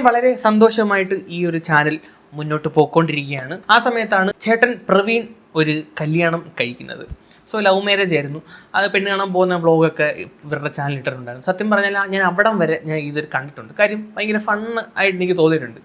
അങ്ങനെ വളരെ സന്തോഷമായിട്ട് ഈ ഒരു ചാനൽ മുന്നോട്ട് പോയിക്കൊണ്ടിരിക്കുകയാണ്. ആ സമയത്താണ് ചേട്ടൻ പ്രവീൺ ഒരു കല്യാണം കഴിക്കുന്നത്. സോ ലവ് മാരേജ് ആയിരുന്നു. അത് പെണ്ണ് കാണാൻ പോകുന്ന വ്ളോഗൊക്കെ ഇവരുടെ ചാനൽ ഇട്ടിട്ടുണ്ടായിരുന്നു. സത്യം പറഞ്ഞാൽ ഞാൻ അവിടം വരെ ഞാൻ ഇതൊരു കണ്ടിട്ടുണ്ട്. കാര്യം ഭയങ്കര ഫണ്ണ് ആയിട്ട് എനിക്ക് തോന്നിയിട്ടുണ്ട്.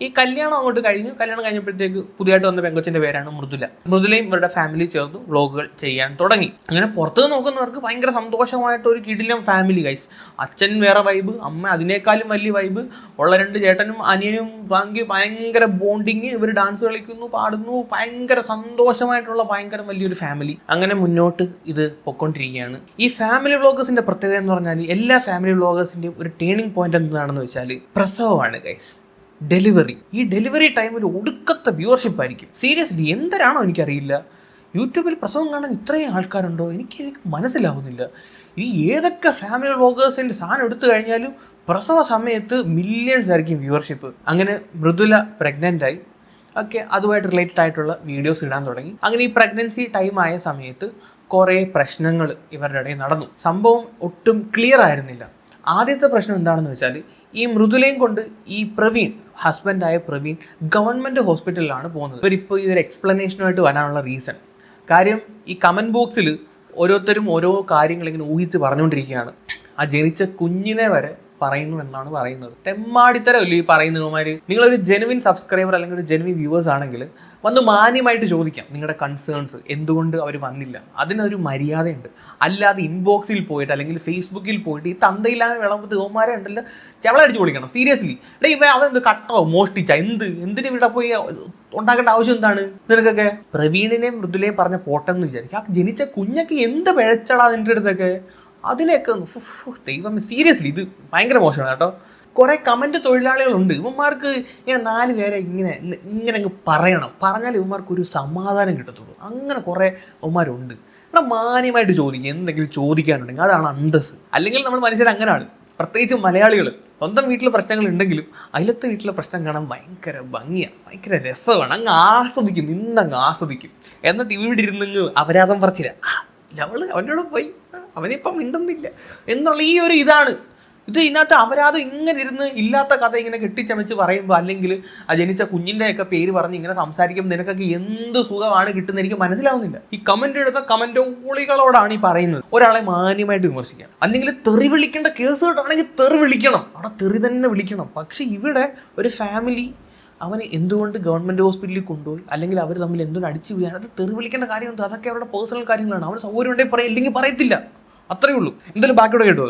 ഈ കല്യാണം അങ്ങോട്ട് കഴിഞ്ഞു. കല്യാണം കഴിഞ്ഞപ്പോഴത്തേക്ക് പുതിയതായിട്ട് വന്ന പെങ്കൊച്ചിന്റെ പേരാണ് മൃദുല. മൃദുലയും ഇവരുടെ ഫാമിലി ചേർന്ന് വ്ളോഗുകൾ ചെയ്യാൻ തുടങ്ങി. അങ്ങനെ പുറത്ത് നോക്കുന്നവർക്ക് ഭയങ്കര സന്തോഷമായിട്ട് ഒരു കിടിലം ഫാമിലി ഗൈസ് അച്ഛൻ വേറെ വൈബ് അമ്മ അതിനേക്കാളും വലിയ വൈബ് ഉള്ള രണ്ട് ചേട്ടനും അനിയനും ഭയങ്കര ഭയങ്കര ബോണ്ടിങ് ഇവർ ഡാൻസ് കളിക്കുന്നു പാടുന്നു. ഭയങ്കര സന്തോഷമായിട്ടുള്ള ഭയങ്കര വലിയൊരു ഫാമിലി അങ്ങനെ മുന്നോട്ട് ഇത് പൊക്കൊണ്ടിരിക്കുകയാണ് ഈ ഫാമിലി വ്ളോഗേഴ്സിന്റെ പ്രത്യേകത എന്ന് പറഞ്ഞാൽ എല്ലാ ഫാമിലി വ്ളോഗേഴ്സിന്റെയും ഒരു ടേണിംഗ് പോയിന്റ് എന്താണെന്ന് വെച്ചാൽ പ്രസവമാണ് ഗൈസ് ഡെലിവറി. ഈ ഡെലിവറി ടൈമിൽ ഒടുക്കത്തെ വ്യൂവർഷിപ്പ് ആയിരിക്കും. സീരിയസ്ലി എന്തരാണോ എനിക്കറിയില്ല. യൂട്യൂബിൽ പ്രസവം കാണാൻ ഇത്രയും ആൾക്കാരുണ്ടോ? എനിക്ക് എനിക്ക് മനസ്സിലാവുന്നില്ല. ഈ ഏതൊക്കെ ഫാമിലി വ്ളോഗേഴ്സിന്റെ സാധനം എടുത്തു കഴിഞ്ഞാലും പ്രസവ സമയത്ത് മില്യൺസ് ആയിരിക്കും വ്യൂവർഷിപ്പ് അങ്ങനെ മൃദുല പ്രഗ്നന്റ് ആയി. ഒക്കെ അതുമായിട്ട് റിലേറ്റഡ് ആയിട്ടുള്ള വീഡിയോസ് ഇടാൻ തുടങ്ങി. അങ്ങനെ ഈ പ്രഗ്നൻസി ടൈം ആയ സമയത്ത് കുറേ പ്രശ്നങ്ങൾ ഇവരുടെ ഇടയിൽ നടന്നു. സംഭവം ഒട്ടും ക്ലിയർ ആയിരുന്നില്ല. ആദ്യത്തെ പ്രശ്നം എന്താണെന്ന് വെച്ചാൽ ഈ മൃദുലയും കൊണ്ട് ഈ പ്രവീൺ ഹസ്ബൻഡായ പ്രവീൺ ഗവൺമെന്റ് ഹോസ്പിറ്റലിലാണ് പോകുന്നത്. ഇവരിപ്പോൾ ഈ ഒരു എക്സ്പ്ലനേഷനുമായിട്ട് വരാനുള്ള റീസൺ കാര്യം ഈ കമന്റ് ബോക്സിൽ ഓരോരുത്തരും ഓരോ കാര്യങ്ങൾ ഇങ്ങനെ ഊഹിച്ച് പറഞ്ഞുകൊണ്ടിരിക്കുകയാണ്. ആ ജനിച്ച കുഞ്ഞിനെ വരെ പറയുന്നു എന്നാണ് പറയുന്നത്. തെമ്മാടിത്തരമല്ലേ ഈ പറയുന്നവന്മാർ നിങ്ങളൊരു ജെനുവിൻ സബ്സ്ക്രൈബർ അല്ലെങ്കിൽ ഒരു ജെനുവിൻ വ്യൂവേഴ്സ് ആണെങ്കിൽ വന്ന് മാന്യമായിട്ട് ചോദിക്കാം നിങ്ങളുടെ കൺസേൺസ് എന്തുകൊണ്ട് അവർ വന്നില്ല. അതിനൊരു മര്യാദയുണ്ട്. അല്ലാതെ ഇൻബോക്സിൽ പോയിട്ട് അല്ലെങ്കിൽ ഫേസ്ബുക്കിൽ പോയിട്ട് ഈ തന്തയില്ലാതെ വിളമ്പത്ത് ഇവന്മാരെ ഉണ്ടല്ലോ ചെവളടിച്ച് പൊളിക്കണം. സീരിയസ്ലി എടേ ഇവ അവൻ കട്ടോ മോഷ്ടിച്ച? എന്ത്? എന്തിനു ഇവിടെ പോയി ഉണ്ടാക്കേണ്ട ആവശ്യം എന്താണ് നിനക്കൊക്കെ? പ്രവീണിനെയും മൃദുലയും പറഞ്ഞ പോട്ടെന്ന് വിചാരിക്കും. ആ ജനിച്ച കുഞ്ഞൊക്കെ എന്ത് പിഴച്ചടാ നിന്റെ അടുത്തൊക്കെ? അതിനെയൊക്കെ ദൈവം സീരിയസ്ലി ഇത് ഭയങ്കര മോശമാണ് കേട്ടോ. കുറേ കമന്റ് തൊഴിലാളികളുണ്ട്. ഇവന്മാർക്ക് ഇങ്ങനെ നാല് പേരെ ഇങ്ങനെ ഇങ്ങനെ അങ്ങ് പറയണം. പറഞ്ഞാൽ ഇവന്മാർക്ക് ഒരു സമാധാനം കിട്ടത്തുള്ളൂ. അങ്ങനെ കുറേ ഇവന്മാരുണ്ട്. ഇവിടെ മാന്യമായിട്ട് ചോദിക്കുക എന്തെങ്കിലും ചോദിക്കാനുണ്ടെങ്കിൽ അതാണ് അന്തസ് അല്ലെങ്കിൽ നമ്മൾ മനുഷ്യർ അങ്ങനെയാണ്. പ്രത്യേകിച്ച് മലയാളികൾ സ്വന്തം വീട്ടിലെ പ്രശ്നങ്ങൾ ഉണ്ടെങ്കിലും അയലത്തെ വീട്ടിലെ പ്രശ്നം കാണാൻ ഭയങ്കര ഭംഗിയാണ് ഭയങ്കര രസമാണ്. അങ്ങ് ആസ്വദിക്കും. നിന്നങ്ങ് ആസ്വദിക്കും. എന്നിട്ട് ഇവിടെ ഇരുന്നങ്ങ് അപരാധം പറച്ചില്ല അവൾ അവനോട് പോയി. അവനിപ്പം മിണ്ടുന്നില്ല. എന്നുള്ള ഈ ഒരു ഇതാണ്. ഇത് ഇതിനകത്ത് അപരാധം ഇങ്ങനെ ഇരുന്ന് ഇല്ലാത്ത കഥ ഇങ്ങനെ കെട്ടിച്ചമച്ച് പറയുമ്പോൾ അല്ലെങ്കിൽ ആ ജനിച്ച കുഞ്ഞിന്റെ ഒക്കെ പേര് പറഞ്ഞ് ഇങ്ങനെ സംസാരിക്കുമ്പോൾ നിനക്കൊക്കെ എന്ത് സുഖമാണ് കിട്ടുന്നത് എനിക്ക് മനസ്സിലാവുന്നില്ല. ഈ കമന്റ് എടുത്ത കമന്റോളികളോടാണ് ഈ പറയുന്നത്. ഒരാളെ മാന്യമായിട്ട് വിമർശിക്കാം അല്ലെങ്കിൽ തെറി വിളിക്കേണ്ട കേസുകളാണെങ്കിൽ തെറി വിളിക്കണം. അവിടെ തെറി തന്നെ വിളിക്കണം. പക്ഷെ ഇവിടെ ഒരു ഫാമിലി അവനെ എന്തുകൊണ്ട് ഗവൺമെന്റ് ഹോസ്പിറ്റലിൽ കൊണ്ടുപോയി? അല്ലെങ്കിൽ അവർ തമ്മിൽ എന്തുകൊണ്ട് അടിച്ചു വീഴാൻ? അത് തെറി വിളിക്കേണ്ട കാര്യമുണ്ട് അതൊക്കെ അവരുടെ പേഴ്സണൽ കാര്യങ്ങളാണ്. അവന് സൗകര്യം ഉണ്ടെങ്കിൽ പറയും. ഇല്ലെങ്കിൽ പറയത്തില്ല. അത്രയേ ഉള്ളൂ. എന്തായാലും ബാക്കിയോടെ കേട്ടു.